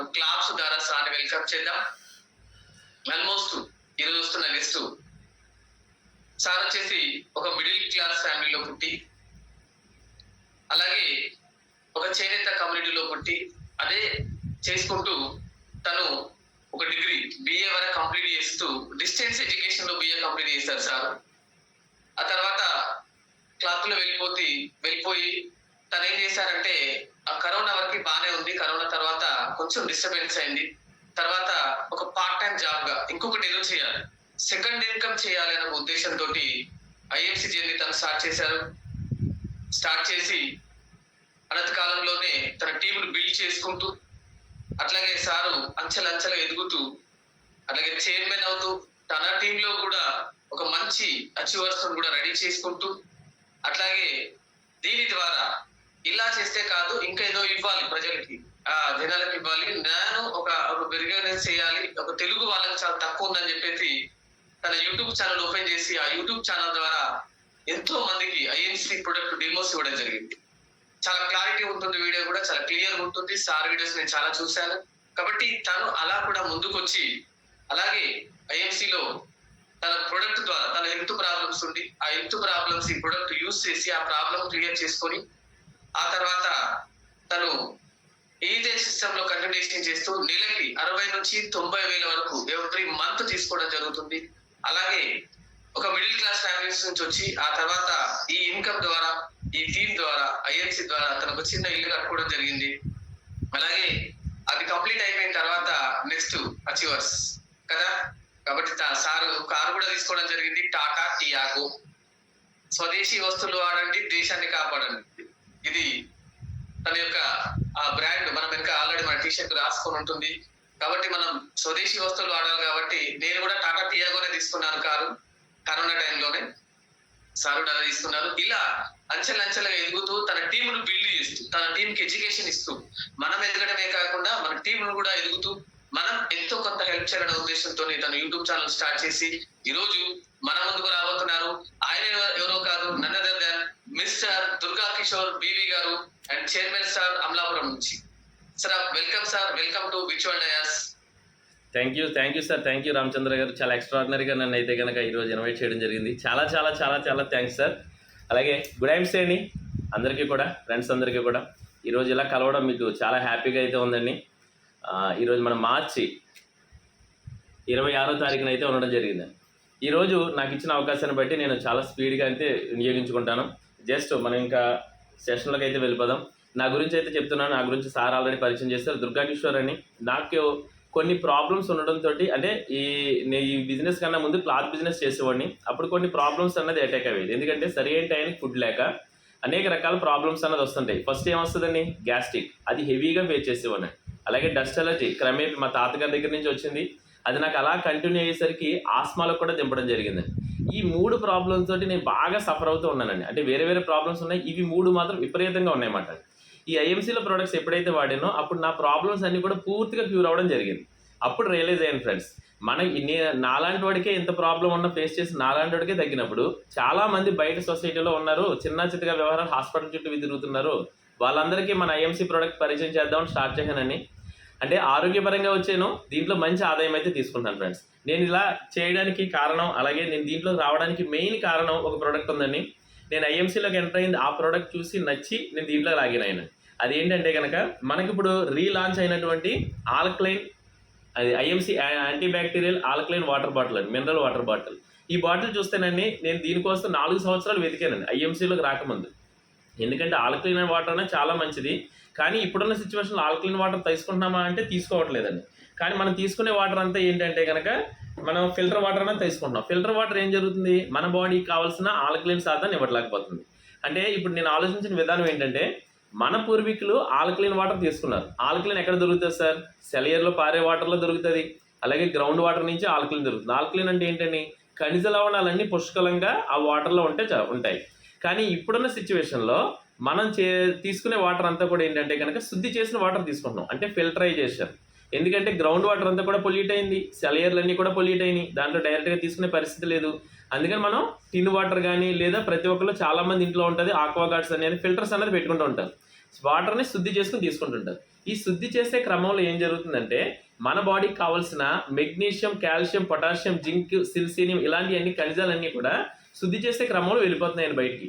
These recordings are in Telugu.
క్లాప్స్ ద్వారా సార్ వెల్కమ్ చేద్దాం. ఆల్మోస్ట్ ఈరోజు వస్తున్న గెస్ట్ సార్ వచ్చేసి ఒక మిడిల్ క్లాస్ ఫ్యామిలీలో పుట్టి అలాగే ఒక చేనేత కమ్యూనిటీలో పుట్టి అదే చేసుకుంటూ తను ఒక డిగ్రీ బిఏ వరకు కంప్లీట్ చేస్తూ డిస్టెన్స్ ఎడ్యుకేషన్లో బిఏ కంప్లీట్ చేశారు సార్. ఆ తర్వాత క్లాత్లో వెళ్ళిపోతే వెళ్ళిపోయి తను ఏం చేశారంటే ఆ కరోనా వరకు బాగానే ఉంది. కరోనా తర్వాత కొంచెం డిస్టర్బెన్స్ అయింది. తర్వాత ఒక పార్ట్ టైం జాబ్గా ఇంకొకటి ఏదో చేయాలి. సెకండ్ ఇన్కమ్ చేయాలి అనే ఉద్దేశంతో ఐఎఫ్సి జర్నీ తను స్టార్ట్ చేశారు. స్టార్ట్ చేసి అనతి కాలంలోనే తన టీంను బిల్డ్ చేసుకుంటూ అట్లాగే సారు అంచెలంచెలు ఎదుగుతూ అలాగే చైర్మన్ అవుతూ తన టీంలో కూడా ఒక మంచి అచీవర్స్ కూడా రెడీ చేసుకుంటూ అట్లాగే దీని ద్వారా ఇలా చేస్తే కాదు ఇంకా ఏదో ఇవ్వాలి ప్రజలకి. ఆ జనాలకు ఇవ్వాలి. నేను ఒక ఒక బిర్యానీస్ చేయాలి. ఒక తెలుగు వాళ్ళకి చాలా తక్కువ ఉందని చెప్పేసి తన యూట్యూబ్ ఛానల్ ఓపెన్ చేసి ఆ యూట్యూబ్ ఛానల్ ద్వారా ఎంతో మందికి ఐఎన్సి ప్రొడక్ట్ డెమోస్ ఇవ్వడం జరిగింది. చాలా క్లారిటీ ఉంటుంది వీడియో కూడా చాలా క్లియర్ ఉంటుంది. సార్ వీడియోస్ నేను చాలా చూశాను. కాబట్టి తను అలా కూడా ముందుకొచ్చి అలాగే ఐఎంసీలో తన ప్రొడక్ట్ ద్వారా తన హెల్త్ ప్రాబ్లమ్స్ ఉండి ఆ హెల్త్ ప్రాబ్లమ్స్ ఈ ప్రొడక్ట్ యూస్ చేసి ఆ ప్రాబ్లమ్ క్లియర్ చేసుకొని ఆ తర్వాత తను ఈజే సిస్టమ్లో కంటిన్యూషన్ చేస్తూ నెలకి అరవై నుంచి తొంభై వేల వరకు ఎవ్రీ మంత్ తీసుకోవడం జరుగుతుంది. అలాగే ఒక మిడిల్ క్లాస్ ఫ్యామిలీస్ నుంచి వచ్చి ఆ తర్వాత ఈ ఇన్కమ్ ద్వారా ఈ టీమ్ ద్వారా ఐఎన్సి ద్వారా తనకు చిన్న ఇల్లు కట్టుకోవడం జరిగింది. అలాగే అది కంప్లీట్ అయిపోయిన తర్వాత నెక్స్ట్ అచీవర్స్ కదా? కాబట్టి సారు కారు కూడా తీసుకోవడం జరిగింది. టాటా టియాగో. స్వదేశీ వస్తువులు వాడండి దేశాన్ని కాపాడండి. ఇది తన యొక్క ఆ బ్రాండ్ మనం వెనుక ఆల్రెడీ మన టీషర్ట్ రాసుకొని ఉంటుంది. కాబట్టి మనం స్వదేశీ వస్తువులు వాడాలి కాబట్టి నేను కూడా టాటా టియాగోనే తీసుకున్నాను కారు కరోనా టైంలోనే. సారు అలా తీసుకున్నారు. ఇలా అంచెలంచెలుగా ఎదుగుతూ తన టీంను బిల్డ్ చేస్తూ తన టీంకి ఎడ్యుకేషన్ ఇస్తూ మనం ఎదగడమే కాకుండా మన టీంను కూడా ఎదుగుతూ మనం ఎంతో కొంత హెల్ప్ చేయాలనే ఉద్దేశంతో తన యూట్యూబ్ ఛానల్ స్టార్ట్ చేసి ఈ రోజు మన ముందుకు రాబోతున్నారు. ఆయన ఎవరో కాదు నన్నదే మిస్టర్ దుర్గా కిషోర్ బీవి గారు అండ్ చైర్మన్ సార్ అమలాపురం నుంచి. Sir welcome sir. Welcome to విచువల్ dais thank you thank you sir. Thank you Ramachandra గారు. చాలా ఎక్స్ట్రాడినరీగా నన్ను అయితే కనుక ఈరోజు ఇన్వైట్ చేయడం జరిగింది. చాలా చాలా చాలా చాలా థ్యాంక్స్ సార్. అలాగే గుడ్ ఐమ్స్ అండి అందరికీ కూడా ఫ్రెండ్స్ అందరికీ కూడా. ఈరోజు ఇలా కలవడం మీకు చాలా హ్యాపీగా అయితే ఉందండి. ఈరోజు మన మార్చి ఇరవై ఆరో తారీఖున అయితే ఉండడం జరిగింది. ఈరోజు నాకు ఇచ్చిన అవకాశాన్ని బట్టి నేను చాలా స్పీడ్గా అయితే వినియోగించుకుంటాను. జస్ట్ మనం ఇంకా సెషన్లకు అయితే వెళ్ళిపోదాం. నా గురించి అయితే చెప్తున్నాను. నా గురించి సార్ ఆల్రెడీ పరిచయం చేస్తారు దుర్గా కిషోర్ అని. నాకు కొన్ని ప్రాబ్లమ్స్ ఉండడంతో అంటే ఈ నేను ఈ బిజినెస్ కన్నా ముందు క్లాత్ బిజినెస్ చేసేవాడిని. అప్పుడు కొన్ని ప్రాబ్లమ్స్ అన్నది అటాక్ అయ్యేది. ఎందుకంటే సరి అయిన టైంకి ఫుడ్ లేక అనేక రకాల ప్రాబ్లమ్స్ అన్నది వస్తుంటాయి. ఫస్ట్ ఏమొస్తుందండి గ్యాస్ట్రిక్ అది హెవీగా ఫేస్ చేసేవాడిని. అలాగే డస్ట్ అలర్జీ క్రమేపీ మా తాతగారి దగ్గర నుంచి వచ్చింది. అది నాకు అలా కంటిన్యూ అయ్యేసరికి ఆస్మాలో కూడా దింపడం జరిగిందండి ఈ మూడు ప్రాబ్లమ్స్ తోటి నేను బాగా సఫర్ అవుతూ ఉన్నానండి. అంటే వేరే వేరే ప్రాబ్లమ్స్ ఉన్నాయి. ఇవి మూడు మాత్రం విపరీతంగా ఉన్నాయన్నమాట. ఈ ఐఎంసీలో ప్రొడక్ట్స్ ఎప్పుడైతే వాడానో అప్పుడు నా ప్రాబ్లమ్స్ అన్ని కూడా పూర్తిగా క్యూర్ అవ్వడం జరిగింది. అప్పుడు రియలైజ్ అయ్యాను ఫ్రెండ్స్ మన ఇన్ని నాలాంటి వాడికే ఇంత ప్రాబ్లం ఉన్న ఫేస్ చేసి నాలాంటి వాడికే తగ్గినప్పుడు చాలా మంది బయట సొసైటీలో ఉన్నారు చిన్న చిత్తగా వ్యవహారాలు హాస్పిటల్ చుట్టూ తిరుగుతున్నారు. వాళ్ళందరికీ మన ఐఎంసీ ప్రోడక్ట్ పరిచయం చేద్దామని స్టార్ట్ చేశానని అంటే ఆరోగ్యపరంగా వచ్చాను దీంట్లో మంచి ఆదాయం అయితే తీసుకుంటాను ఫ్రెండ్స్ నేను ఇలా చేయడానికి కారణం అలాగే నేను దీంట్లో రావడానికి మెయిన్ కారణం ఒక ప్రోడక్ట్ ఉందండి. నేను ఐఎంసీలోకి ఎంటర్ అయింది ఆ ప్రోడక్ట్ చూసి నచ్చి నేను దీంట్లో లాగిన్ అయినా అదేంటంటే కనుక మనకి ఇప్పుడు రీలాంచ్ అయినటువంటి ఆల్క్లైన్ అది IMC anti bacterial alkaline water bottle అండి మినరల్ వాటర్ బాటిల్ ఈ బాటిల్ చూస్తేనండి నేను దీనికోసం నాలుగు సంవత్సరాలు వెతికానండి ఐఎంసీలోకి రాకముందు. ఎందుకంటే ఆల్క్లైన్ వాటర్ అనేది చాలా మంచిది. కానీ ఇప్పుడున్న సిచ్యువేషన్లో ఆల్కలిన్ వాటర్ తీసుకుంటున్నామా అంటే తీసుకోవట్లేదండి. కానీ మనం తీసుకునే వాటర్ అంతా ఏంటంటే కనుక మనం ఫిల్టర్ వాటర్ అనేది తీసుకుంటున్నాం. ఫిల్టర్ వాటర్ ఏం జరుగుతుంది? మన బాడీకి కావాల్సిన ఆల్కలిన్ శాతాన్ని ఇవ్వట్లేకపోతుంది. అంటే ఇప్పుడు నేను ఆలోచించిన విధానం ఏంటంటే మన పూర్వీకులు ఆల్కలిన్ వాటర్ తీసుకున్నారు. ఆల్కలిన్ ఎక్కడ దొరుకుతుంది సార్? సెలయర్లో పారే వాటర్లో దొరుకుతుంది. అలాగే గ్రౌండ్ వాటర్ నుంచి ఆల్కలిన్ దొరుకుతుంది. ఆల్కలిన్ అంటే ఏంటని ఖనిజ లవణాలన్నీ పుష్కలంగా ఆ వాటర్లో ఉంటే చా- ఉంటాయి. కానీ ఇప్పుడున్న సిచ్యువేషన్లో మనం చే తీసుకునే వాటర్ అంతా కూడా ఏంటంటే కనుక శుద్ధి చేసిన వాటర్ తీసుకుంటున్నాం. అంటే ఫిల్టరైజేషన్. ఎందుకంటే గ్రౌండ్ వాటర్ అంతా కూడా పొల్యూట్ అయింది. సెలయర్లు అన్నీ కూడా పొల్యూట్ అయినాయి. దాంట్లో డైరెక్ట్గా తీసుకునే పరిస్థితి లేదు. అందుకని మనం టిన్ వాటర్ కానీ లేదా ప్రతి ఒక్కరు చాలామంది ఇంట్లో ఉంటుంది. ఆక్వాగార్డ్స్ అనేది ఫిల్టర్స్ అనేది పెట్టుకుంటూ ఉంటారు. వాటర్ని శుద్ధి చేసుకుని తీసుకుంటుంటారు ఈ శుద్ధి చేసే క్రమంలో ఏం జరుగుతుందంటే మన బాడీకి కావాల్సిన magnesium calcium potassium zinc selenium ఇలాంటి అన్ని ఖనిజాలన్నీ కూడా శుద్ధి చేసే క్రమంలో వెళ్ళిపోతున్నాయండి బయటికి.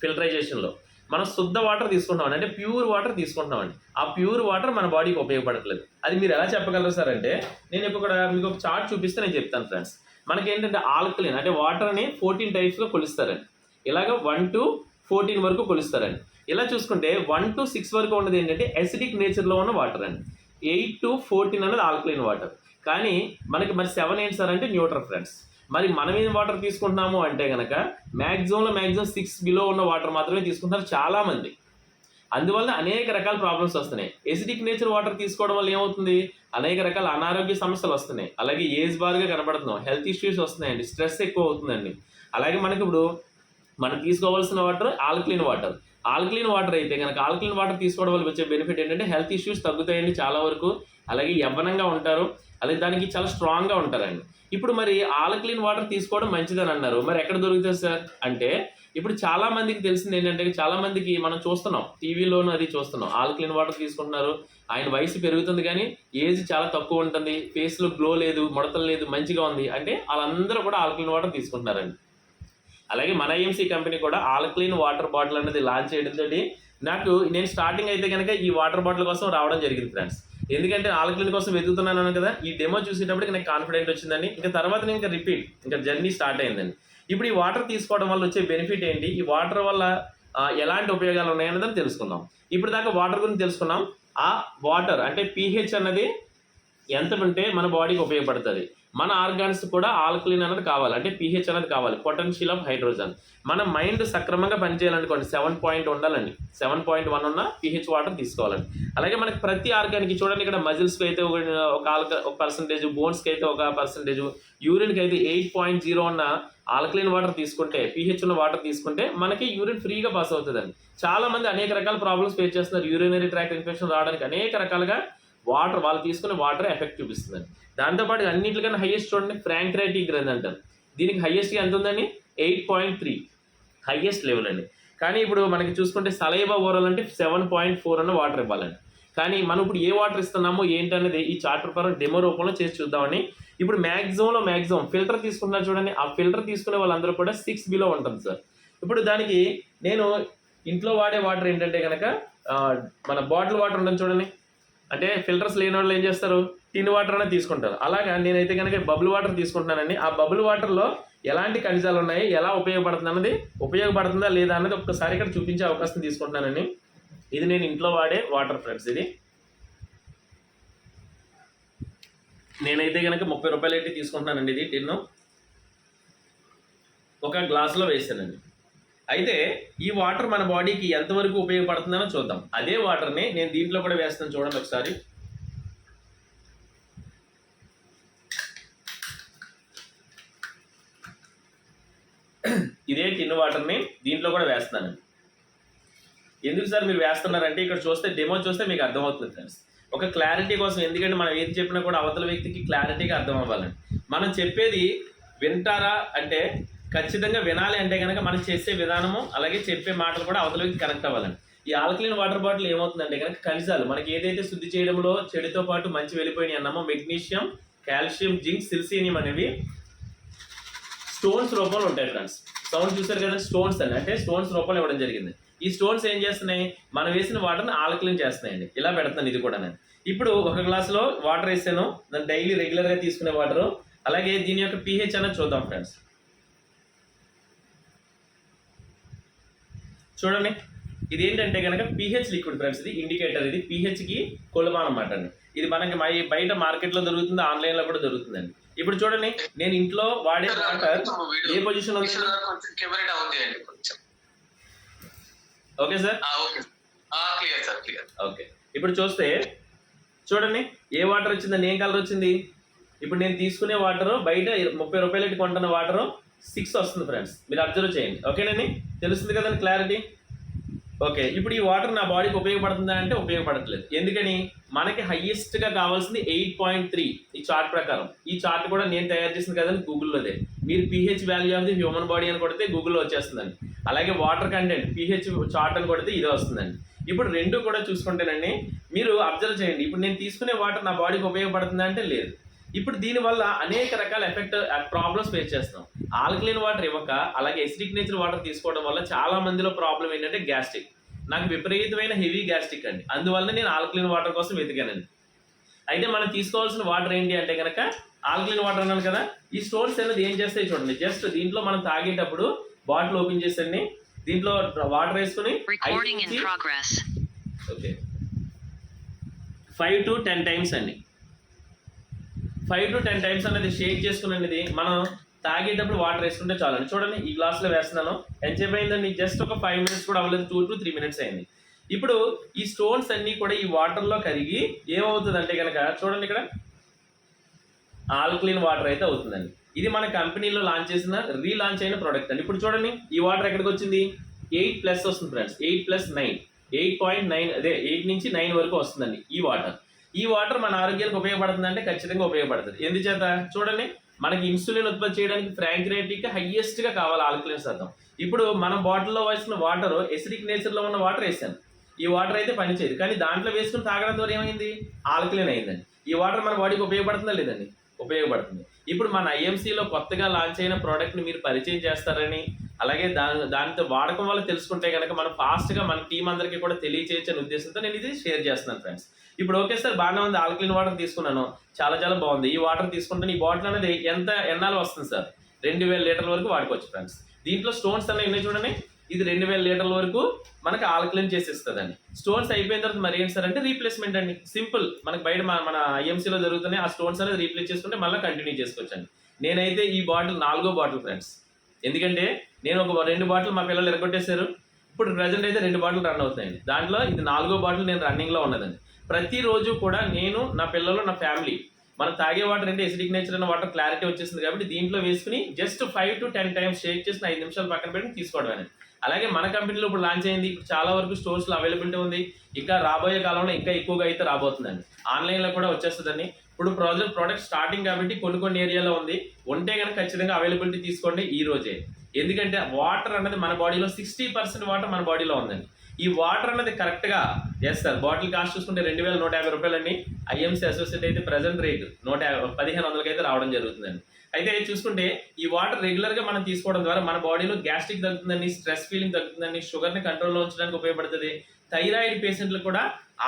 ఫిల్టరైజేషన్లో. మనం శుద్ధ వాటర్ తీసుకుంటామండి అంటే ప్యూర్ వాటర్ తీసుకుంటున్నామండి. ఆ ప్యూర్ వాటర్ మన బాడీకి ఉపయోగపడట్లేదు. అది మీరు ఎలా చెప్పగలరు సార్ అంటే నేను ఇప్పుడు మీకు ఒక చార్ట్ చూపిస్తే నేను చెప్తాను ఫ్రెండ్స్. మనకి ఏంటంటే ఆల్కలిన్ అంటే వాటర్ని ఫోర్టీన్ టైప్స్లో కొలుస్తారండి. ఇలాగ వన్ టు ఫోర్టీన్ వరకు కొలుస్తారండి. ఇలా చూసుకుంటే వన్ టు సిక్స్ వరకు ఉన్నది ఏంటంటే అసిడిక్ నేచర్లో ఉన్న వాటర్ అండి. ఎయిట్ టు ఫోర్టీన్ అనేది ఆల్కలైన్ వాటర్. కానీ మనకి మరి సెవెన్ ఏంటి సార్ అంటే న్యూట్రల్ ఫ్రెండ్స్. మరి మనం ఏం వాటర్ తీసుకుంటున్నాము అంటే కనుక మ్యాక్సిమంలో మ్యాక్సిమం సిక్స్ బిలో ఉన్న వాటర్ మాత్రమే తీసుకుంటున్నారు చాలామంది. అందువల్ల అనేక రకాల ప్రాబ్లమ్స్ వస్తున్నాయి. ఎసిడిక్ నేచర్ వాటర్ తీసుకోవడం వల్ల ఏమవుతుంది? అనేక రకాల అనారోగ్య సమస్యలు వస్తున్నాయి. అలాగే ఏజ్ బార్గా కనబడుతున్నాం. హెల్త్ ఇష్యూస్ వస్తున్నాయండి. స్ట్రెస్ ఎక్కువ అవుతుందండి. అలాగే మనకి ఇప్పుడు మనం తీసుకోవాల్సిన water alkaline water alkaline water అయితే కనుక ఆల్కలీన్ వాటర్ తీసుకోవడం వల్ల వచ్చే బెనిఫిట్ ఏంటంటే హెల్త్ ఇష్యూస్ తగ్గుతాయండి చాలా వరకు. అలాగే యవ్వనంగా ఉంటారు. అలాగే దానికి చాలా స్ట్రాంగ్గా ఉంటారండి. ఇప్పుడు మరి ఆల్కలీన్ వాటర్ తీసుకోవడం మంచిదని అన్నారు. మరి ఎక్కడ దొరుకుతుంది సార్? అంటే ఇప్పుడు చాలా మందికి తెలిసింది ఏంటంటే చాలా మందికి మనం చూస్తున్నాం. టీవీలోనూ అది చూస్తున్నాం. ఆల్కలీన్ వాటర్ తీసుకుంటున్నారు. ఆయన వయసు పెరుగుతుంది కానీ ఏజ్ చాలా తక్కువ ఉంటుంది. ఫేస్లో గ్లో లేదు ముడతలు లేదు మంచిగా ఉంది. అంటే వాళ్ళందరూ కూడా ఆల్కలీన్ వాటర్ తీసుకుంటున్నారండి. అలాగే మన ఐఎంసీ కంపెనీ కూడా ఆల్కలీన్ వాటర్ బాటిల్ అనేది లాంచ్ చేయడంతో నాకు నేను స్టార్టింగ్ అయితే కనుక ఈ వాటర్ బాటిల్ కోసం రావడం జరిగింది ఫ్రెండ్స్. ఎందుకంటే ఆల్కలీన్ కోసం వెతుకుతున్నాను కదా ఈ డెమో చూసేటప్పటికి నాకు కాన్ఫిడెంట్ వచ్చిందండి. ఇంకా తర్వాత నేను ఇంకా రిపీట్ ఇంకా జర్నీ స్టార్ట్ అయిందండి. ఇప్పుడు ఈ వాటర్ తీసుకోవడం వల్ల వచ్చే బెనిఫిట్ ఏంటి? ఈ వాటర్ వల్ల ఎలాంటి ఉపయోగాలు ఉన్నాయన్నదని తెలుసుకుందాం. ఇప్పుడు దాకా వాటర్ గురించి తెలుసుకున్నాం. ఆ వాటర్ అంటే పీహెచ్ అన్నది ఎంత ఉంటే మన బాడీకి ఉపయోగపడుతుంది. మన ఆర్గాన్స్ కూడా ఆల్కలీన్ అనేది కావాలి. అంటే పీహెచ్ అనేది కావాలి. పొటెన్షియల్ ఆఫ్ హైడ్రోజన్ మన మైండ్ సక్రమంగా పనిచేయాలనుకోండి సెవెన్ పాయింట్ ఉండాలండి. సెవెన్ పాయింట్ వన్ ఉన్న పీహెచ్ వాటర్ తీసుకోవాలండి. అలాగే మనకి ప్రతి ఆర్గానికి చూడండి ఇక్కడ మజిల్స్కి అయితే ఒక ఆల్క ఒక పర్సంటేజ్ బోన్స్కి అయితే ఒక పర్సంటేజ్ యూరిన్కి అయితే ఎయిట్ పాయింట్ జీరో ఉన్న ఆల్కలీన్ వాటర్ తీసుకుంటే పీహెచ్ ఉన్న వాటర్ తీసుకుంటే మనకి యూరిన్ ఫ్రీగా పాస్ అవుతుందండి. చాలా మంది అనేక రకాల ప్రాబ్లమ్స్ ఫేస్ చేస్తున్నారు. యూరినరీ ట్రాక్ ఇన్ఫెక్షన్ రావడానికి అనేక రకాలుగా వాటర్ వాళ్ళు తీసుకునే వాటర్ ఎఫెక్ట్ చూపిస్తుందండి. దాంతోపాటు అన్నింటికన్నా హైయెస్ట్ చూడండి ఫ్రాంక్రైటీ గ్రంథి అంటారు. దీనికి హైయెస్ట్ ఎంత ఉందండి? Eight point three highest level అండి. కానీ ఇప్పుడు మనకి చూసుకుంటే సలైబా ఓరల్ అంటే సెవెన్ పాయింట్ ఫోర్ అన్న వాటర్ ఇవ్వాలండి. కానీ మనం ఇప్పుడు ఏ వాటర్ ఇస్తున్నామో ఏంటనేది ఈ చార్ట్ ప్రకారం డెమో రూపంలో చేసి చూద్దామని ఇప్పుడు మ్యాక్సిమంలో మ్యాక్సిమం ఫిల్టర్ తీసుకుంటున్నారు చూడండి. ఆ ఫిల్టర్ తీసుకునే వాళ్ళందరూ కూడా సిక్స్ బిలో ఉంటుంది సార్. ఇప్పుడు దానికి నేను ఇంట్లో వాడే వాటర్ ఏంటంటే కనుక మన బాటిల్ వాటర్ ఉంటుంది చూడండి. అంటే ఫిల్టర్స్ లేని వాళ్ళు ఏం చేస్తారు? టిన్ వాటర్ అనేది తీసుకుంటారు. అలాగా నేనైతే కనుక బబుల్ వాటర్ తీసుకుంటున్నానండి. ఆ బబుల్ వాటర్లో ఎలాంటి ఖనిజాలు ఉన్నాయి? ఎలా ఉపయోగపడుతుంది అన్నది ఉపయోగపడుతుందా లేదా అన్నది ఒక్కసారి ఇక్కడ చూపించే అవకాశం తీసుకుంటున్నానండి. ఇది నేను ఇంట్లో వాడే వాటర్ ఫ్రెండ్స్ ఇది. నేనైతే కనుక ముప్పై రూపాయలు అయితే తీసుకుంటున్నానండి ఇది టిన్ను. ఒక గ్లాసులో వేసానండి. అయితే ఈ వాటర్ మన బాడీకి ఎంతవరకు ఉపయోగపడుతుందో చూద్దాం. అదే వాటర్ని నేను దీంట్లో కూడా వేస్తాను చూడండి ఒకసారి. ఇదే టిన్ వాటర్ని దీంట్లో కూడా వేస్తున్నాను. ఎందుకు సార్ మీరు వేస్తున్నారంటే ఇక్కడ చూస్తే డెమో చూస్తే మీకు అర్థమవుతుంది ఫ్రెండ్స్ ఒక క్లారిటీ కోసం ఎందుకంటే మనం ఏది చెప్పినా కూడా అవతల వ్యక్తికి క్లారిటీగా అర్థం అవ్వాలండి. మనం చెప్పేది వింటారా అంటే ఖచ్చితంగా వినాలి అంటే కనుక మనం చేసే విధానము అలాగే చెప్పే మాటలు కూడా అవతలకి కనెక్ట్ అవ్వాలండి. ఈ ఆల్కలీన్ వాటర్ బాటిల్ ఏమవుతుందంటే కనుక ఖనిజాలు మనకి ఏదైతే శుద్ధి చేయడంలో చెడుతో పాటు మంచి వెళ్ళిపోయినాయి అన్నామో మెగ్నీషియం కాల్షియం జింక్ సిల్సీనియం అనేవి స్టోన్స్ రూపంలో ఉంటాయి ఫ్రెండ్స్. సౌండ్ చూసారు కదా? స్టోన్స్ అండి. అంటే స్టోన్స్ రూపంలో ఇవ్వడం జరిగింది. ఈ స్టోన్స్ ఏం చేస్తున్నాయి? మనం వేసిన వాటర్ని ఆల్కలీన్ చేస్తున్నాయండి. ఇలా పెడుతున్నాను ఇది కూడా నేను ఇప్పుడు ఒక గ్లాసులో వాటర్ వేసాను. దాన్ని డైలీ రెగ్యులర్గా తీసుకునే వాటరు. అలాగే దీని యొక్క పిహెచ్ అనేది చూద్దాం ఫ్రెండ్స్. చూడండి. ఇది ఏంటంటే కనుక పిహెచ్ లిక్విడ్ ఫ్రెండ్స్ ఇది ఇండికేటర్ ఇది pH కి కొలమానం అన్నమాట అండి. ఇది మనకి మై- బయట మార్కెట్లో దొరుకుతుంది ఆన్లైన్లో కూడా దొరుకుతుందండి. ఇప్పుడు చూడండి నేను ఇంట్లో వాడే వాటర్ ఏ position okay sir? Okay. Clear sir clear. Okay. ఇప్పుడు చూస్తే చూడండి ఏ వాటర్ వచ్చిందండి ఏం కలర్ వచ్చింది? ఇప్పుడు నేను తీసుకునే వాటర్ బయట ముప్పై రూపాయలకి కొంటున్న వాటర్ సిక్స్ వస్తుంది ఫ్రెండ్స్ మీరు అబ్జర్వ్ చేయండి. ఓకేనండి తెలుస్తుంది కదండి క్లారిటీ ఓకే ఇప్పుడు ఈ వాటర్ నా బాడీకి ఉపయోగపడుతుందా అంటే ఉపయోగపడట్లేదు. ఎందుకని? మనకి హయ్యెస్ట్గా కావాల్సింది ఎయిట్ పాయింట్ త్రీ ఈ చార్ట్ ప్రకారం. ఈ చార్ట్ కూడా నేను తయారు చేసింది కదండి గూగుల్లోదే మీరు pH value of the human body అని కొడితే గూగుల్లో వచ్చేస్తుందండి. అలాగే వాటర్ కంటెంట్ పిహెచ్ చార్ట్ అని కొడితే ఇదే వస్తుందండి. ఇప్పుడు రెండు కూడా చూసుకుంటేనండి మీరు అబ్జర్వ్ చేయండి. ఇప్పుడు నేను తీసుకునే వాటర్ నా బాడీకి ఉపయోగపడుతుందా అంటే లేదు. ఇప్పుడు దీనివల్ల అనేక రకాల ఎఫెక్ట్ ప్రాబ్లమ్స్ ఫేస్ చేస్తాం ఆల్కలైన్ వాటర్ ఇవ్వక అలాగే ఎసిడిక్ నేచర్ వాటర్ తీసుకోవడం వల్ల చాలా మందిలో ప్రాబ్లం ఏంటంటే గ్యాస్ట్రిక్ నాకు విపరీతమైన హెవీ గ్యాస్ట్రిక్ అండి. అందువల్ల నేను ఆల్కలైన్ వాటర్ కోసం వెతికానండి. అయితే మనం తీసుకోవాల్సిన వాటర్ ఏంటి అంటే కనుక ఆల్కలైన్ వాటర్ అన్నాను కదా ఈ స్టోన్స్ అనేది ఏం చేస్తాయి చూడండి. జస్ట్ దీంట్లో మనం తాగేటప్పుడు బాటిల్ ఓపెన్ చేసండి దీంట్లో వాటర్ వేసుకుని. Okay five to ten times అండి. ఫైవ్ టు టెన్ టైమ్స్ అనేది షేక్ చేసుకునేది మనం తాగేటప్పుడు వాటర్ వేసుకుంటే చాలండి. చూడండి ఈ గ్లాస్లో వేస్తున్నాను. ఎంతసేపు అయిందండి? జస్ట్ ఒక ఫైవ్ మినిట్స్ కూడా అవ్వలేదు. టూ టు త్రీ మినిట్స్ అయింది. ఇప్పుడు ఈ స్టోన్స్ అన్నీ కూడా ఈ వాటర్లో కరిగి ఏమవుతుంది అంటే కనుక చూడండి ఇక్కడ. ఆల్కలీన్ వాటర్ అయితే అవుతుందండి. ఇది మన కంపెనీలో లాంచ్ చేసిన రీలాంచ్ అయిన ప్రోడక్ట్ అండి. ఇప్పుడు చూడండి ఈ వాటర్ ఎక్కడికి వచ్చింది? ఎయిట్ ప్లస్ వస్తుంది friends eight plus nine eight point nine అదే ఎయిట్ నుంచి నైన్ వరకు వస్తుందండి ఈ వాటర్ ఈ వాటర్ మన ఆరోగ్యానికి ఉపయోగపడుతుంది అంటే ఖచ్చితంగా ఉపయోగపడుతుంది. ఎందుచేత? చూడండి మనకి ఇన్సులిన్ ఉత్పత్తి చేయడానికి ఫ్రాంక్రేటిక్ హైయెస్ట్గా కావాలి ఆల్కలిన్ శాతం. ఇప్పుడు మన బాటిల్లో వేసిన వాటర్ ఎసిడిక్ నేచర్లో ఉన్న వాటర్ వేసాను ఈ వాటర్ అయితే పనిచేయదు. కానీ దాంట్లో వేసుకుని తాగడం ద్వారా ఏమైంది? ఆల్కలిన్ అయిందండి. ఈ వాటర్ మన బాడీకి ఉపయోగపడుతుందా లేదండి? ఉపయోగపడుతుంది. ఇప్పుడు మన ఐఎంసీలో కొత్తగా లాంచ్ అయిన ప్రోడక్ట్ని మీరు పరిచయం చేస్తారని అలాగే దాని దానితో వాడకం వల్ల తెలుసుకుంటే కనుక మనం ఫాస్ట్గా మన టీం అందరికీ కూడా తెలియచేయచ్చని ఉద్దేశంతో నేను ఇది షేర్ చేస్తున్నాను ఫ్రెండ్స్ ఇప్పుడు ఓకే సార్ బాగానే ఉంది. ఆల్కలిన్ వాటర్ తీసుకున్నాను. చాలా చాలా బాగుంది. ఈ వాటర్ తీసుకుంటే ఈ బాటిల్ అనేది ఎంత ఎన్నాళ్ళు వస్తుంది సార్? రెండు వేల లీటర్ల వరకు వాడుకోవచ్చు ఫ్రెండ్స్. దీంట్లో స్టోన్స్ అనేవి ఉన్నాయి చూడండి. ఇది రెండు వేల లీటర్ల వరకు మనకి ఆల్కలిన్ చేసిస్తుందండి. స్టోన్స్ అయిపోయిన తర్వాత మరి ఏంటి సార్ అంటే రీప్లేస్మెంట్ అండి. సింపుల్. మనకి బయట మన- మన ఐఎంసీలో జరుగుతున్నాయి. ఆ స్టోన్స్ అనేది రీప్లేస్ చేసుకుంటే మళ్ళీ కంటిన్యూ చేసుకోవచ్చండి. నేనైతే ఈ బాటిల్ నాలుగో బాటిల్ ఫ్రెండ్స్. ఎందుకంటే నేను ఒక రెండు బాటిల్ మా పిల్లలు ఎరగొట్టేశారు. ఇప్పుడు ప్రజెంట్ అయితే రెండు బాటిల్ రన్ అవుతాయండి. దాంట్లో ఇది నాలుగో బాటిల్ నేను రన్నింగ్లో ఉన్నదండి. ప్రతిరోజు కూడా నేను నా పిల్లలు నా ఫ్యామిలీ మనం తాగే వాటర్ అంటే ఎసిడిక్ నేచర్ అన్న వాటర్ క్లారిటీ వచ్చేసింది కాబట్టి దీంట్లో వేసుకుని just five to ten times shake చేసిన ఐదు నిమిషాలు పక్కన పెట్టి తీసుకోవడమే అలాగే మన కంపెనీలో ఇప్పుడు లాంచ్ అయింది ఇప్పుడు చాలా వరకు స్టోర్స్లో అవైలబిలిటీ ఉంది. ఇంకా రాబోయే కాలంలో ఇంకా ఎక్కువగా అయితే రాబోతుందండి. ఆన్లైన్లో కూడా వచ్చేస్తుందండి. ఇప్పుడు ప్రాజెక్ట్ ప్రోడక్ట్ స్టార్టింగ్ కాబట్టి కొన్ని కొన్ని ఏరియాలో ఉంది. ఉంటే కనుక ఖచ్చితంగా అవైలబిలిటీ తీసుకోండి ఈ రోజే. ఎందుకంటే వాటర్ అన్నది మన బాడీలో సిక్స్టీ పర్సెంట్ వాటర్ మన బాడీలో ఉందండి. ఈ వాటర్ అనేది కరెక్ట్గా ఎస్ సార్ బాటిల్ కాస్ట్ చూసుకుంటే రెండు వేల నూట యాభై రూపాయలండి. ఐఎంసీ అసోసియేట్ అయితే ప్రజెంట్ రేట్ నూట యాభై పదిహేను వందలకి అయితే రావడం జరుగుతుందండి. అయితే చూసుకుంటే ఈ వాటర్ రెగ్యులర్గా మనం తీసుకోవడం ద్వారా మన బాడీలో గ్యాస్ట్రిక్ తగ్గుతుందండి స్ట్రెస్ ఫీలింగ్ తగ్గుతుందండి షుగర్ని కంట్రోల్లో ఉంచడానికి ఉపయోగపడుతుంది. థైరాయిడ్ పేషెంట్లు కూడా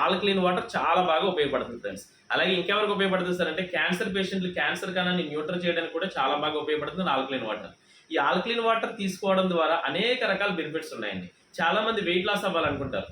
ఆల్కలీన్ వాటర్ చాలా బాగా ఉపయోగపడుతుంది ఫ్రెండ్స్ అలాగే ఇంకెవరికి ఉపయోగపడుతుంది సార్ అంటే క్యాన్సర్ పేషెంట్లు క్యాన్సర్ కణాన్ని న్యూట్రల్ చేయడానికి కూడా చాలా బాగా ఉపయోగపడుతుంది ఆల్కలీన్ వాటర్ ఈ ఆల్కలీన్ వాటర్ తీసుకోవడం ద్వారా అనేక రకాల బెనిఫిట్స్ ఉన్నాయండి. చాలా మంది వెయిట్ లాస్ అవ్వాలనుకుంటారు.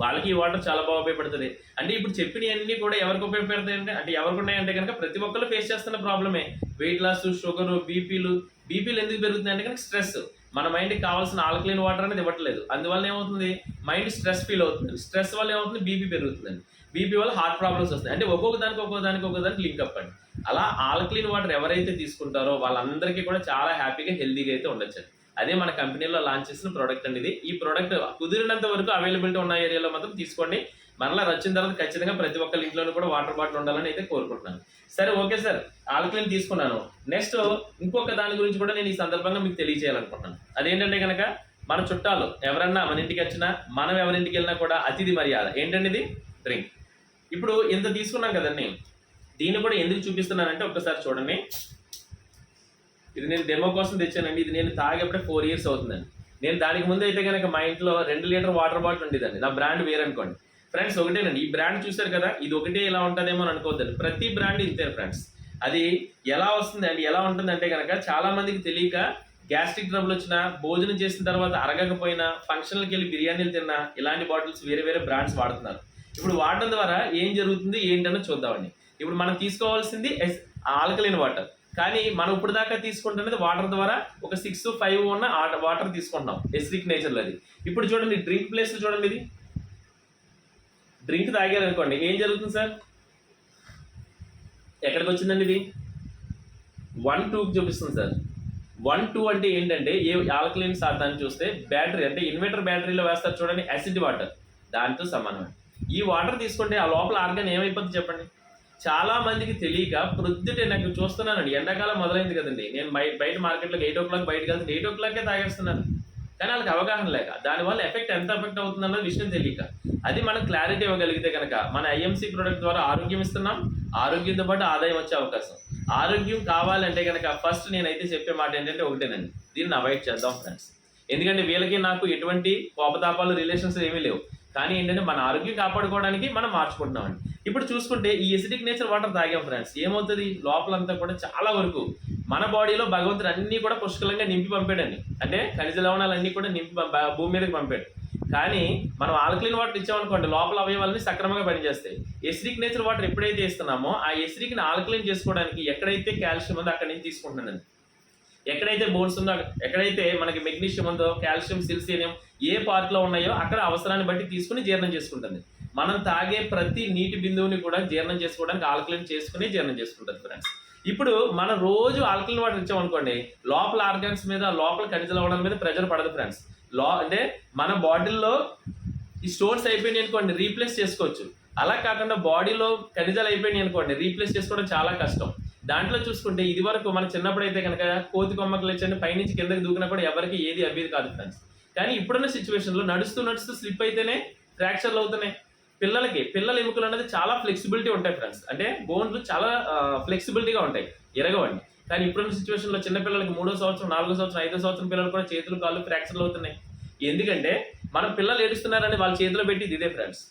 వాళ్ళకి ఈ వాటర్ చాలా బాగా ఉపయోగపడుతుంది. అంటే ఇప్పుడు చెప్పినవన్నీ కూడా ఎవరికి ఉపయోగపడతాయి అంటే అంటే ఎవరికి ఉన్నాయంటే కనుక ప్రతి ఒక్కరు ఫేస్ చేస్తున్న ప్రాబ్లమే వెయిట్ లాస్ షుగర్ బీపీలు బీపీలు ఎందుకు పెరుగుతున్నాయి అంటే కనుక స్ట్రెస్ మన మైండ్కి కావాల్సిన ఆల్కలీన్ వాటర్ అనేది ఇవ్వట్లేదు. అందువల్ల ఏమవుతుంది? మైండ్ స్ట్రెస్ ఫీల్ అవుతుంది. స్ట్రెస్ వల్ల ఏమవుతుంది? బీపీ పెరుగుతుందండి. బీపీ వల్ల హార్ట్ ప్రాబ్లమ్స్ వస్తాయి. అంటే ఒక్కొక్క దానికి ఒక్కొక్క దానికి ఒక్కొక్క దానికి లింక్ అప్ అండి. అలా ఆల్కలీన్ వాటర్ ఎవరైతే తీసుకుంటారో వాళ్ళందరికీ కూడా చాలా హ్యాపీగా హెల్తీగా అయితే ఉండొచ్చు అదే మన కంపెనీలో లాంచ్ చేసిన ప్రోడక్ట్ అండి ఇది. ఈ ప్రోడక్ట్ కుదిరినంత వరకు అవైలబిలిటీ ఉన్న ఏరియాలో మాత్రం తీసుకోండి. మరలా వచ్చిన తర్వాత ఖచ్చితంగా ప్రతి ఒక్కరి ఇంట్లోనూ కూడా వాటర్ బాటిల్ ఉండాలని అయితే కోరుకుంటున్నాను. సరే ఓకే సార్ ఆల్క్లీన్ తీసుకున్నాను. నెక్స్ట్ ఇంకొక దాని గురించి కూడా నేను ఈ సందర్భంగా మీకు తెలియజేయాలనుకుంటున్నాను. అదేంటంటే కనుక మన చుట్టాలు ఎవరన్నా మన ఇంటికి వచ్చినా మనం ఎవరింటికి వెళ్ళినా కూడా అతిథి మర్యాద. ఏంటండి ఇది? డ్రింక్. ఇప్పుడు ఇంత తీసుకున్నాం కదండి? దీన్ని కూడా ఎందుకు చూపిస్తున్నానంటే ఒక్కసారి చూడండి. ఇది నేను డెమో కోసం తెచ్చానండి. ఇది నేను తాగేప్పుడే ఫోర్ ఇయర్స్ అవుతుందండి. నేను దానికి ముందు అయితే కనుక మా ఇంట్లో రెండు లీటర్ వాటర్ బాటిల్ ఉండేదండి. నా బ్రాండ్ వేరనుకోండి ఫ్రెండ్స్ ఒకటేనండి. ఈ బ్రాండ్ చూశారు కదా? ఇది ఒకటే ఇలా ఉంటుందేమో అని అనుకోవద్దండి. ప్రతి బ్రాండ్ ఇంతే ఫ్రెండ్స్ అది ఎలా వస్తుంది అండి? ఎలా ఉంటుంది అంటే కనుక చాలా మందికి తెలియక గ్యాస్ట్రిక్ ట్రబుల్ వచ్చినా భోజనం చేసిన తర్వాత అరగకపోయినా ఫంక్షన్లకు వెళ్ళి బిర్యానీలు తిన్నా ఇలాంటి బాటిల్స్ వేరే వేరే బ్రాండ్స్ వాడుతున్నారు. ఇప్పుడు వాడడం ద్వారా ఏం జరుగుతుంది ఏంటనో చూద్దామండి. ఇప్పుడు మనం తీసుకోవాల్సింది ఆల్కలైన్ వాటర్. కానీ మనం ఇప్పుడు దాకా తీసుకుంటున్నది వాటర్ ద్వారా ఒక సిక్స్ ఫైవ్ ఉన్న వాటర్ తీసుకుంటున్నాం ఎసిడిక్ నేచర్లో అది. ఇప్పుడు చూడండి డ్రింక్ ప్లేస్ చూడండి ఇది. డ్రింక్ తాగారు అనుకోండి ఏం జరుగుతుంది సార్? ఎక్కడికి వచ్చిందండి ఇది? వన్ టూకి చూపిస్తుంది సార్. వన్ టూ అంటే ఏంటంటే ఏ ఆల్కలైన్ శాతాన్ని చూస్తే బ్యాటరీ అంటే ఇన్వర్టర్ బ్యాటరీలో వేస్తారు చూడండి యాసిడ్ వాటర్. దాంతో సమానమే ఈ వాటర్ తీసుకుంటే ఆ లోపల ఆర్గాన్ ఏమైపోతుంది చెప్పండి? చాలా మందికి తెలియక ప్రొద్దుటే నాకు చూస్తున్నానండి. ఎండాకాలం మొదలైంది కదండి. నేను బయట బయట మార్కెట్లోకి ఎయిట్ ఓ క్లాక్ బయటకు వెళ్తే ఎయిట్ ఓ క్లాకే తాగేస్తున్నాను కానీ వాళ్ళకి అవగాహన లేక దానివల్ల ఎఫెక్ట్ ఎంత ఎఫెక్ట్ అవుతుందన్నది విషయం తెలియక. అది మనం క్లారిటీ ఇవ్వగలిగితే కనుక మన ఐఎంసీ ప్రోడక్ట్ ద్వారా ఆరోగ్యం ఇస్తున్నాం. ఆరోగ్యంతో పాటు ఆదాయం వచ్చే అవకాశం. ఆరోగ్యం కావాలంటే కనుక ఫస్ట్ నేనైతే చెప్పే మాట ఏంటంటే ఒకటేనండి. దీన్ని అవాయిడ్ చేద్దాం ఫ్రెండ్స్. ఎందుకంటే వీళ్ళకి నాకు ఎటువంటి కోపతాపాలు రిలేషన్స్ ఏమీ లేవు. కానీ ఏంటంటే మన ఆరోగ్యం కాపాడుకోవడానికి మనం మార్చుకుంటున్నామండి. ఇప్పుడు చూసుకుంటే ఈ ఎసిడిక్ నేచర్ వాటర్ తాగాం ఫ్రెండ్స్ ఏమవుతుంది? లోపలంతా కూడా చాలా వరకు మన బాడీలో భగవంతుడు అన్నీ కూడా పుష్కలంగా నింపి పంపాడండి. అంటే ఖనిజ లవణాలన్నీ కూడా నింపి భూమి మీదకి పంపాడు. కానీ మనం ఆల్కలిన్ వాటర్ ఇచ్చామనుకోండి లోపల అవయవాలని సక్రమంగా పనిచేస్తాయి. ఎసిడిక్ నేచర్ వాటర్ ఎప్పుడైతే ఇస్తున్నామో ఆ ఎసిడిక్ని ఆల్కలిన్ చేసుకోవడానికి ఎక్కడైతే కాల్షియం ఉందో అక్కడి నుంచి తీసుకుంటున్నానండి ఎక్కడైతే బోన్స్ ఉందో ఎక్కడైతే మనకి మెగ్నీషియం ఉందో కాల్షియం సిల్సినియం ఏ part ఉన్నాయో అక్కడ అవసరాన్ని బట్టి తీసుకుని జీర్ణం చేసుకుంటుంది. మనం తాగే ప్రతి నీటి బిందువుని కూడా జీర్ణం చేసుకోవడానికి ఆల్కలిన్ చేసుకుని జీర్ణం చేసుకుంటుంది ఫ్రెండ్స్. ఇప్పుడు మనం రోజు ఆల్కలిన్ వాటర్ ఇచ్చామనుకోండి లోపల ఆర్గాన్స్ మీద లోపల ఖనిజ లవణాల మీద ప్రెజర్ పడదు ఫ్రెండ్స్. లో అంటే మన బాడీలో ఈ స్టోన్స్ అయిపోయినాయి అనుకోండి రీప్లేస్ చేసుకోవచ్చు. అలా కాకుండా బాడీలో ఖనిజాలు అయిపోయినాయి అనుకోండి రీప్లేస్ చేసుకోవడం చాలా కష్టం. దాంట్లో చూసుకుంటే ఇది వరకు మన చిన్నప్పుడు అయితే కనుక కోతి కొమ్మకలు ఇచ్చండి పైనుంచి కిందకి దూకినా కూడా ఎవరికి ఏది అబ్బేది కాదు ఫ్రెండ్స్. కానీ ఇప్పుడున్న సిచ్యువేషన్లో నడుస్తూ నడుస్తూ స్లిప్ అయితేనే ఫ్రాక్చర్లు అవుతున్నాయి. పిల్లలకి పిల్లల ఎముకలు అనేది చాలా ఫ్లెక్సిబిలిటీ ఉంటాయి ఫ్రెండ్స్ అంటే బోన్లు చాలా ఫ్లెక్సిబిలిటీగా ఉంటాయి. ఎరగవండి. కానీ ఇప్పుడున్న సిచ్యువేషన్లో చిన్నపిల్లలకి మూడో సంవత్సరం నాలుగో సంవత్సరం ఐదో సంవత్సరం పిల్లలు కూడా చేతులు కాళ్ళు ఫ్రాక్చర్లు అవుతున్నాయి. ఎందుకంటే మన పిల్లలు ఏడుస్తున్నారని వాళ్ళ చేతిలో పెట్టి ఇదే ఫ్రెండ్స్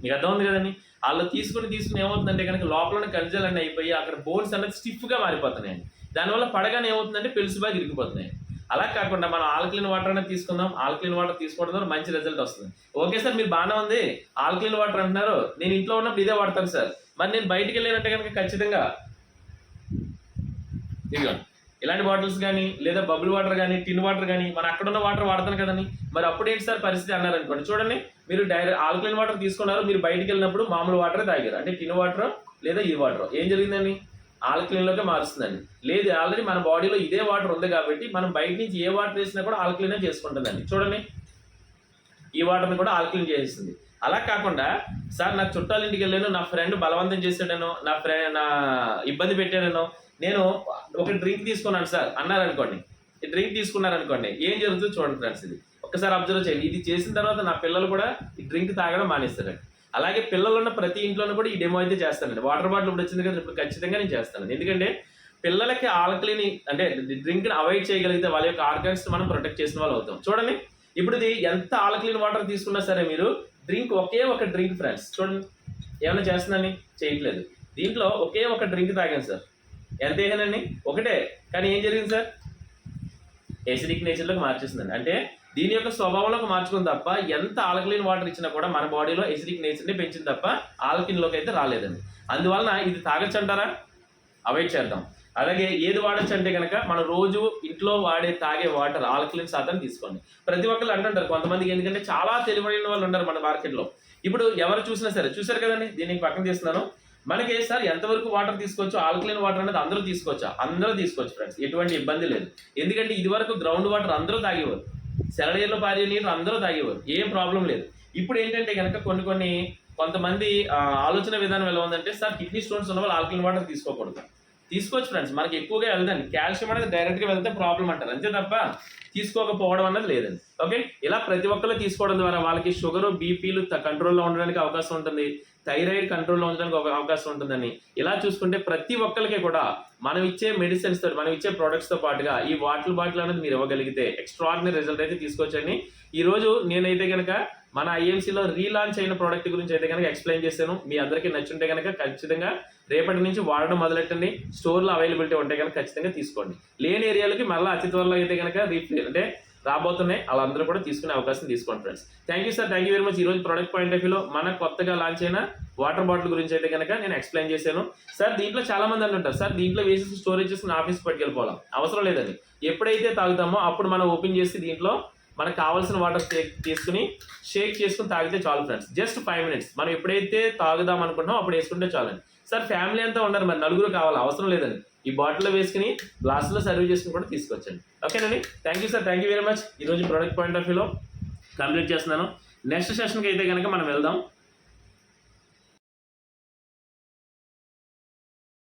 మీకు అర్థం కదండి? వాళ్ళు తీసుకుని తీసుకుని ఏమవుతుందంటే కనుక లోపల ఖనిజాలు అన్నీ అయిపోయి అక్కడ బోన్స్ అనేది స్టిఫ్గా మారిపోతున్నాయండి. దానివల్ల పడగానే ఏమవుతుందంటే పెలుసు బాగా ఇరిగిపోతున్నాయి. అలా కాకుండా మనం ఆల్కలిన్ వాటర్ అనేది తీసుకుందాం. ఆల్కలిన్ వాటర్ తీసుకోవడం ద్వారా మంచి రిజల్ట్ వస్తుంది. ఓకే సార్ మీరు బాగానే ఉంది. ఆల్కలిన్ వాటర్ అంటున్నారు. నేను ఇంట్లో ఉన్నప్పుడు ఇదే వాడతాను సార్. మరి నేను బయటికి వెళ్ళినట్టే కనుక ఖచ్చితంగా ఇదిగోండి ఇలాంటి బాటిల్స్ కానీ లేదా బబుల్ వాటర్ కానీ టిన్ వాటర్ కానీ మన అక్కడ ఉన్న వాటర్ వాడతాను కదండి. మరి అప్పుడు ఏంటి సార్ పరిస్థితి అన్నారు అనుకోండి. చూడండి మీరు డైరెక్ట్ ఆల్కలైన్ వాటర్ తీసుకున్నారు. మీరు బయటికి వెళ్ళినప్పుడు మామూలు వాటర్ తాగారు. అంటే టిన్ వాటర్ లేదా ఈ వాటర్. ఏం జరిగిందండి? ఆల్కలీన్లోకి మారుస్తుందండి. లేదు ఆల్రెడీ మన బాడీలో ఇదే వాటర్ ఉంది కాబట్టి మనం బయట నుంచి ఏ వాటర్ వేసినా కూడా ఆల్కలైనే చేసుకుంటుందండి. చూడండి. ఈ వాటర్ని కూడా ఆల్కలిన్ చేసేస్తుంది. అలా కాకుండా సార్ నాకు చుట్టాల ఇంటికి వెళ్ళాను నా ఫ్రెండ్ బలవంతం చేసాడను నా ఫ్రెండ్ నా ఇబ్బంది పెట్టాడను నేను ఒక డ్రింక్ తీసుకున్నాను సార్. అన్నారు అనుకోండి ఈ డ్రింక్ తీసుకున్నారు అనుకోండి ఏం జరుగుతుందో చూడండి ఫ్రెండ్స్ ఇది. ఒకసారి అబ్జర్వ్ చేయండి. ఇది చేసిన తర్వాత నా పిల్లలు కూడా ఈ డ్రింక్ తాగడం మానేస్తారండి. అలాగే పిల్లలు ఉన్న ప్రతి ఇంట్లోనూ కూడా ఈ డెమో అయితే చేస్తానండి. వాటర్ బాటిల్ ఇప్పుడు వచ్చింది కదా ఇప్పుడు ఖచ్చితంగా నేను చేస్తాను ఎందుకంటే పిల్లలకి ఆల్కలిని అంటే డ్రింక్ని అవాయిడ్ చేయగలిగితే వాళ్ళ యొక్క ఆర్గాన్స్ మనం ప్రొటెక్ట్ చేసిన వాళ్ళు అవుతాం. చూడండి ఇప్పుడు ఇది ఎంత ఆల్కలిన్ వాటర్ తీసుకున్నా సరే మీరు డ్రింక్ ఒకే ఒక డ్రింక్ ఫ్రెండ్స్ చూడండి ఏమైనా చేస్తుందని చేయట్లేదు. దీంట్లో ఒకే ఒక డ్రింక్ తాగాను సార్. ఎంత వేసానండి? ఒకటే. కానీ ఏం జరిగింది సార్? ఎసిడిక్ నేచర్లోకి మార్చేసిందండి. అంటే దీని యొక్క స్వభావంలోకి మార్చుకుంది తప్ప ఎంత ఆల్కలిన్ వాటర్ ఇచ్చినా కూడా మన బాడీలో ఎసిడిక్ నేచర్ని పెంచింది తప్ప ఆల్కిన్లోకి అయితే రాలేదండి. అందువలన ఇది తాగొచ్చు అంటారా? అవాయిడ్ చేద్దాం. అలాగే ఏది వాడచ్చు అంటే కనుక మనం రోజు ఇంట్లో వాడే తాగే వాటర్ ఆల్కలిన్ శాతం తీసుకోండి. ప్రతి ఒక్కరు అంటుంటారు కొంతమందికి ఎందుకంటే చాలా తెలివైన వాళ్ళు ఉన్నారు మన మార్కెట్లో. ఇప్పుడు ఎవరు చూసినా సరే చూసారు కదండి? దీనికి పక్కన తీస్తున్నాను. మనకి సార్ ఎంతవరకు వాటర్ తీసుకోవచ్చు? ఆల్కలైన్ వాటర్ అనేది అందరూ తీసుకోవచ్చు? అందరూ తీసుకోవచ్చు ఫ్రెండ్స్. ఎటువంటి ఇబ్బంది లేదు. ఎందుకంటే ఇది వరకు గ్రౌండ్ వాటర్ అందరూ తాగేవారు. సెలడేలో పారే నీరు అందరూ తాగేవారు. ఏం ప్రాబ్లం లేదు. ఇప్పుడు ఏంటంటే కనుక కొన్ని కొన్ని కొంతమంది ఆలోచన విధానం ఎలా ఉందంటే సార్ కిడ్నీ స్టోన్స్ ఉన్న వాళ్ళు ఆల్కలిన్ వాటర్ తీసుకోకూడదు. తీసుకోవచ్చు ఫ్రెండ్స్ మనకి ఎక్కువగా వెళ్దండి. కాల్షియం అనేది డైరెక్ట్గా వెళ్తే ప్రాబ్లం అంటారు. అంతే తప్ప తీసుకోకపోవడం అన్నది లేదండి. ఓకే? ఇలా ప్రతి ఒక్కరు తీసుకోవడం ద్వారా వాళ్ళకి షుగర్ బీపీలు కంట్రోల్లో ఉండడానికి అవకాశం ఉంటుంది. థైరాయిడ్ కంట్రోల్లో ఉంచడానికి ఒక అవకాశం ఉంటుందని. ఇలా చూసుకుంటే ప్రతి ఒక్కరికి కూడా మనం ఇచ్చే మెడిసిన్స్ తోటి మనం ఇచ్చే ప్రోడక్ట్స్తో పాటుగా ఈ వాటర్ బాటిల్ అనేది మీరు ఇవ్వగలిగితే ఎక్స్ట్రాడినరీ రిజల్ట్ అయితే తీసుకోవచ్చండి. ఈరోజు నేనైతే కనుక మన ఐఎంసీలో రీలాంచ్ అయిన ప్రోడక్ట్ గురించి అయితే కనుక ఎక్స్ప్లెయిన్ చేశాను. మీ అందరికీ నచ్చుంటే కనుక ఖచ్చితంగా రేపటి నుంచి వాడడం మొదలెట్టండి. స్టోర్లో అవైలబిలిటీ ఉంటే కనుక ఖచ్చితంగా తీసుకోండి. లేని ఏరియాలకి మళ్ళీ అతి త్వరలో అయితే కనుక రీఫిల్ అంటే రాబోతున్నాయి. వాళ్ళందరూ కూడా తీసుకునే అవకాశం తీసుకోండి friends thank you sir thank you very much ఈరోజు రోజు ప్రొడక్ట్ పాయింట్ ఆఫ్ వ్యూలో మన కొత్తగా లాంచ్ అయిన వాటర్ బాటిల్ గురించి అయితే కనుక నేను ఎక్స్ప్లెయిన్ చేశాను. సార్ దీంట్లో చాలా మంది అంటుంటారు సార్ దీంట్లో వేసి స్టోరేజ్ చేసుకుని ఆఫీస్ పట్టుకెళ్ళిపోవాలి? అవసరం లేదండి. ఎప్పుడైతే తాగుతామో అప్పుడు మనం ఓపెన్ చేసి దీంట్లో మనకు కావాల్సిన వాటర్ తీసుకుని షేక్ చేసుకుని తాగితే చాలు ఫ్రెండ్స్ జస్ట్ ఫైవ్ మినిట్స్ మనం ఎప్పుడైతే తాగుదాం అనుకుంటున్నామో అప్పుడు వేసుకుంటే చాలండి. సార్ ఫ్యామిలీ అంతా ఉండరు మరి నలుగురు కావాలి అవసరం లేదండి. ఈ బాటిల్లో వేసుకుని గ్లాసులో సర్వ్ చేసుకుని కూడా తీసుకొచ్చండి. ఓకేనండి? Thank you sir thank you very much ఈరోజు ప్రొడక్ట్ పాయింట్ ఆఫ్ వ్యూలో కంప్లీట్ చేస్తున్నాను. నెక్స్ట్ సెషన్కి అయితే కనుక మనం వెళ్దాం.